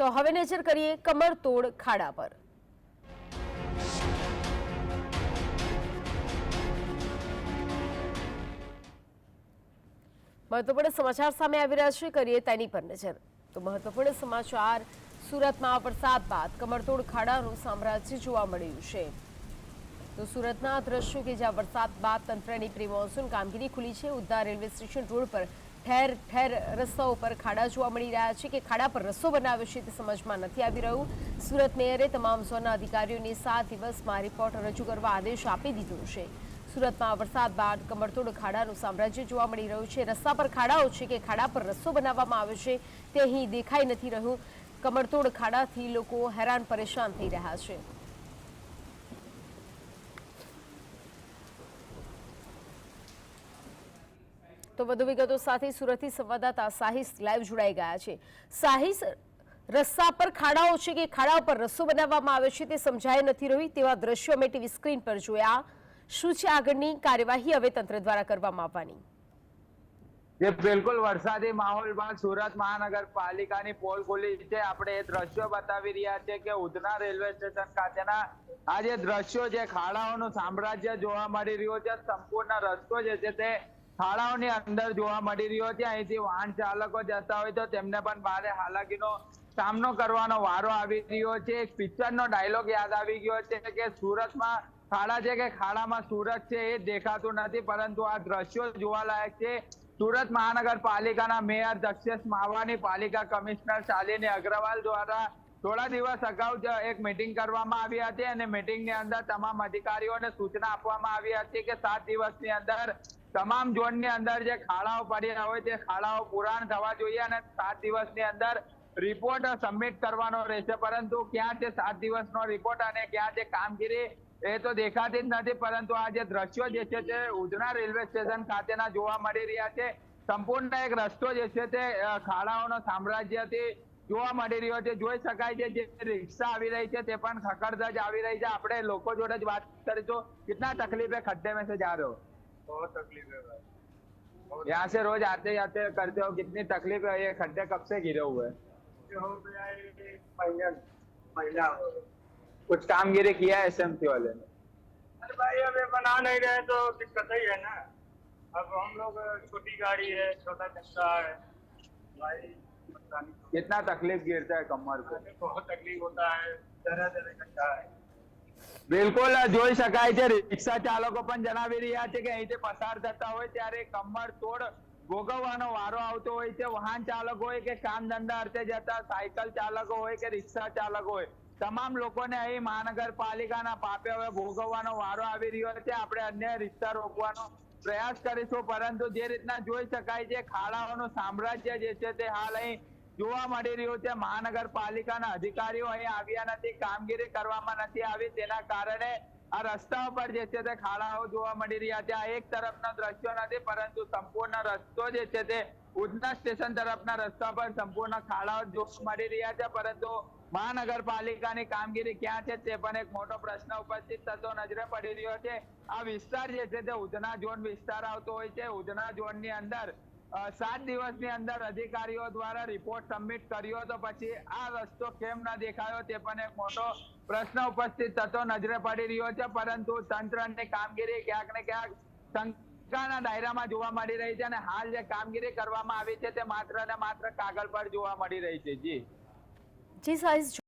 તો હવે નજર કરીએ કમરતોડ ખાડા પર. મહત્વપૂર્ણ સમાચાર સામે આવી રહ્યા છે. કરીએ તેની પર નજર. તો મહત્વપૂર્ણ સમાચાર, સુરતમાં વરસાદ બાદ કમરતોડ ખાડાનું સામ્રાજ્ય જોવા મળ્યું છે. તો સુરતના દ્રશ્યો કે જ્યાં વરસાદ બાદ તંત્રની પ્રી મોન્સૂન કામગીરી ખુલી છે. ઉદ્ધા રેલવે સ્ટેશન રોડ પર ઠેર ઠેર રસ્તાઓ પર ખાડા જોવા મળી રહ્યા છે કે ખાડા પર રસ્તો બનાવ્યો છે તે સમજમાં નથી આવી રહ્યું. સુરત મેયરે તમામ ઝોનના અધિકારીઓને સાત દિવસમાં રિપોર્ટ રજૂ કરવા આદેશ આપી દીધો છે. સુરતમાં વરસાદ બાદ કમરતોડ ખાડાનું સામ્રાજ્ય જોવા મળી રહ્યું છે. રસ્તા પર ખાડાઓ છે કે ખાડા પર રસ્તો બનાવવામાં આવ્યો છે તે અહીં દેખાઈ નથી રહ્યું. કમરતોડ ખાડાથી લોકો હેરાન પરેશાન થઈ રહ્યા છે. તો વધુ વિગતો સાથે સુરતથી સંવાદદાતા સાહિસ લાઈવ જોડાઈ ગયા છે. સાહિસ, રસ્તા પર ખાડાઓ છે કે ખાડા પર રસ્તો બનાવવામાં આવ્યો છે તે સમજાય નથી રહ્યું. તેવા દ્રશ્યો અમે ટીવી સ્ક્રીન પર જોયા. શું છે આગળની કાર્યવાહી? હવે તંત્ર દ્વારા કરવામાં આવવાની. જે બિલકુલ વરસાદી માહોલ બાદ સુરત મહાનગરપાલિકાની પોલ ખુલી છે. આપણે એ દ્રશ્યો બતાવી રહ્યા છે કે ઉધના રેલવે સ્ટેશન ખાતેના આ જે દ્રશ્યો છે, ખાડાઓનું સામ્રાજ્ય જોવા મળી રહ્યું છે. સંપૂર્ણ રસ્તો જે છે તે ખાડાઓની અંદર જોવા મળી રહ્યો છે. અહીંથી વાહન ચાલકો જતા હોય તો તેમને પણ ભારે હાલાકીનો સામનો કરવાનો વારો આવી રહ્યો છે. એક પિક્ચરનો ડાયલોગ યાદ આવી ગયો છે કે સુરતમાં ખાડા છે કે ખાડામાં સુરત છે એ દેખાતું નથી, પરંતુ આ દ્રશ્યો જોવાલાયક છે. સુરત મહાનગરપાલિકાના મેયર દક્ષેશ માવાની પાલિકા કમિશનર શાલિની અગ્રવાલ દ્વારા થોડા દિવસ અગાઉ જ એક મીટિંગ કરવામાં આવી હતી અને મીટિંગની અંદર તમામ અધિકારીઓને સૂચના આપવામાં આવી હતી કે સાત દિવસની અંદર તમામ ઝોનની અંદર જે ખાડાઓ પડ્યા હોય તે ખાડાઓ પુરાણ થવા જોઈએ અને સાત દિવસની અંદર રિપોર્ટ સબમિટ કરવાનો રહેશે. પરંતુ ક્યાં છે સાત દિવસનો રિપોર્ટ અને ક્યાં છે કામગીરી એ તો દેખાતી જ નથી. પરંતુ આ જે દ્રશ્યો જે છે તે ઉધના રેલવે સ્ટેશન ખાતેના જોવા મળી રહ્યા છે. સંપૂર્ણ એક રસ્તો જે છે તે ખાડાઓનો સામ્રાજ્યથી જોવા खड्डे में से जा रहे हो यहाँ से रोज आते जाते करते हो कितनी तकलीफ़ है ये खड्डे कब से गिरे हुए महिला कुछ कामगिरी किया है एसएमसी वाले ने अरे भाई अभी बना नहीं रहे तो दिक्कत ही है ना अब हम लोग छोटी गाड़ी है छोटा चक्का है भाई कितना तकलीफ गिरता है कमर को हमें बहुत तकलीफ होता है तरह तरह का है બિલકુલ જોઈ શકાય છે રિક્ષા ચાલકો પણ જણાવી રહ્યા છે કે અહીંથી પસાર થતા હોય ત્યારે કમર તોડ ભોગવવાનો વારો આવતો હોય છે વાહન ચાલકો હોય કે કામ ધંધા અર્થે જતા સાયકલ ચાલકો હોય કે રિક્ષા ચાલકો હોય તમામ લોકોને અહીં મહાનગરપાલિકાના પાપે હવે ભોગવવાનો વારો આવી રહ્યો છે આપણે અન્ય રિક્ષા રોકવાનો પ્રયાસ કરીશું, પરંતુ જે રીતના જોઈ શકાય છે, ખાડાઓનું સામ્રાજ્ય જે છે તે હાલ અહીં જોવા મળી રહ્યું છે. મહાનગરપાલિકાના અધિકારીઓ અહીં આવ્યા નથી, કામગીરી કરવામાં નથી આવી. તેના કારણે આ રસ્તા પર જે છે તે ખાડાઓ જોવા મળી રહ્યા છે. આ એક તરફના દ્રશ્યો નથી, પરંતુ સંપૂર્ણ રસ્તો જે છે તે ઉધના સ્ટેશન તરફના રસ્તા પર સંપૂર્ણ ખાડાઓ જોવા મળી રહ્યા છે. પરંતુ મહાનગરપાલિકાની કામગીરી ક્યાં છે તે પણ એક મોટો પ્રશ્ન ઉપસ્થિત થતો નજરે પડી રહ્યો છે. આ વિસ્તાર જે છે તે ઉધના ઝોન વિસ્તાર આવતો હોય છે. ઉધના ઝોનની અંદર સાત દિવસની અંદર અધિકારીઓ દ્વારા રિપોર્ટ સબમિટ કર્યો હતો પછી આ રસ્તો કેમ ન દેખાયો તે પણ એક મોટો પ્રશ્ન ઉપસ્થિત થતો નજરે પડી રહ્યો છે. પરંતુ તંત્રની કામગીરી ક્યાંક ને ક્યાંક શંકાના દાયરામાં જોવા મળી રહી છે અને હાલ જે કામગીરી કરવામાં આવી છે તે માત્ર ને માત્ર કાગળ પર જોવા મળી રહી છે. જી. જી સાહિસ